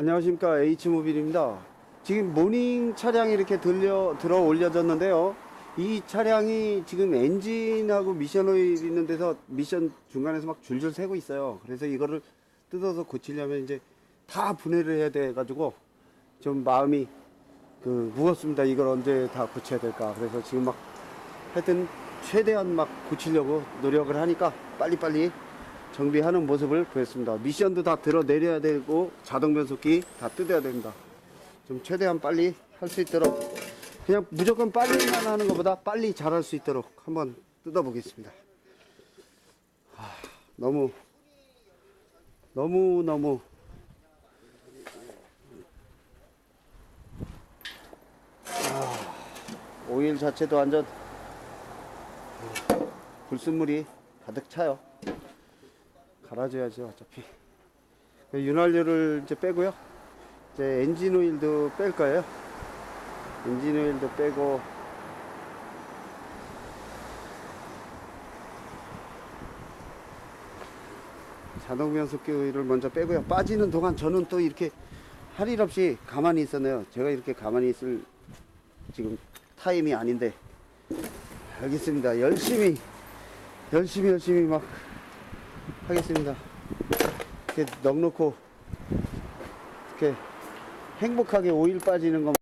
안녕하십니까 H모빌입니다. 지금 모닝 차량이 이렇게 들려 들어 올려졌는데요. 이 차량이 지금 엔진하고 미션 오일 있는 데서 미션 중간에서 막 줄줄 새고 있어요. 그래서 이거를 뜯어서 고치려면 이제 다 분해를 해야 돼 가지고 좀 마음이 그 무겁습니다. 이걸 언제 다 고쳐야 될까. 그래서 지금 막 하여튼 최대한 막 고치려고 노력을 하니까 빨리빨리 정비하는 모습을 보였습니다. 미션도 다 들어 내려야 되고 자동 변속기 다 뜯어야 됩니다. 좀 최대한 빨리 할 수 있도록 그냥 무조건 빨리만 하는 것보다 빨리 잘할 수 있도록 한번 뜯어보겠습니다. 하, 너무 너무 너무 아, 오일 자체도 완전 불순물이 가득 차요. 갈아줘야죠, 어차피. 윤활유를 이제 빼고요. 이제 엔진 오일도 뺄 거예요. 엔진 오일도 빼고. 자동 변속기 오일을 먼저 빼고요. 빠지는 동안 저는 또 이렇게 할 일 없이 가만히 있었네요. 제가 이렇게 가만히 있을 지금 타임이 아닌데. 알겠습니다. 열심히, 열심히, 열심히 막 하겠습니다. 이렇게 넉넉고 이렇게 행복하게 오일 빠지는 거